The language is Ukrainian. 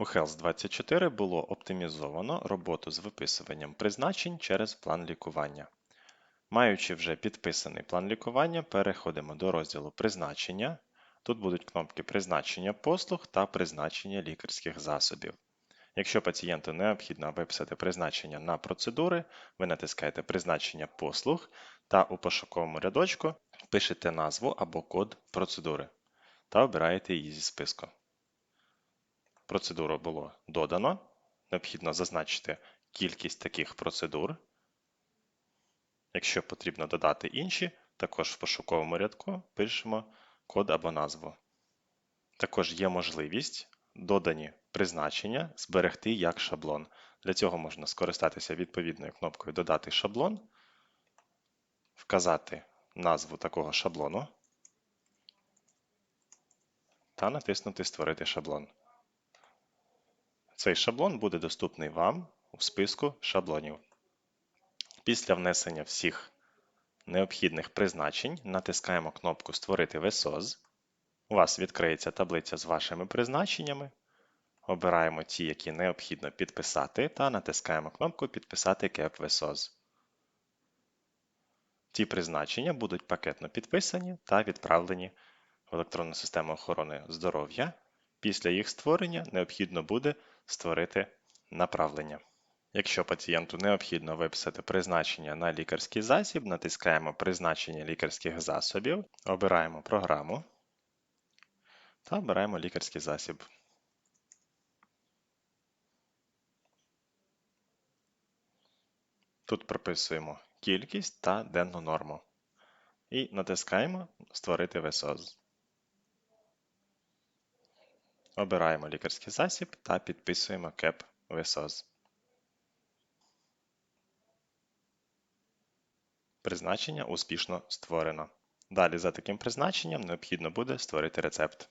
У Health 24 було оптимізовано роботу з виписуванням призначень через план лікування. Маючи вже підписаний план лікування, переходимо до розділу Призначення. Тут будуть кнопки Призначення послуг та призначення лікарських засобів. Якщо пацієнту необхідно виписати призначення на процедури, ви натискаєте Призначення послуг та у пошуковому рядочку пишете назву або код процедури та обираєте її зі списку. Процедуру було додано. Необхідно зазначити кількість таких процедур. Якщо потрібно додати інші, також в пошуковому рядку пишемо код або назву. Також є можливість додані призначення зберегти як шаблон. Для цього можна скористатися відповідною кнопкою Додати шаблон, вказати назву такого шаблону та натиснути Створити шаблон. Цей шаблон буде доступний вам у списку шаблонів. Після внесення всіх необхідних призначень натискаємо кнопку Створити ВСОЗ. У вас відкриється таблиця з вашими призначеннями. Обираємо ті, які необхідно підписати, та натискаємо кнопку Підписати КЕП ВСОЗ. Ті призначення будуть пакетно підписані та відправлені в електронну систему охорони здоров'я. Після їх створення необхідно буде створити направлення. Якщо пацієнту необхідно виписати призначення на лікарський засіб, натискаємо Призначення лікарських засобів, обираємо програму та обираємо лікарський засіб. Тут прописуємо кількість та денну норму. І натискаємо Створити ВСОЗ. Обираємо лікарський засіб та підписуємо КЕП ВСОЗ. Призначення успішно створено. Далі за таким призначенням необхідно буде створити рецепт.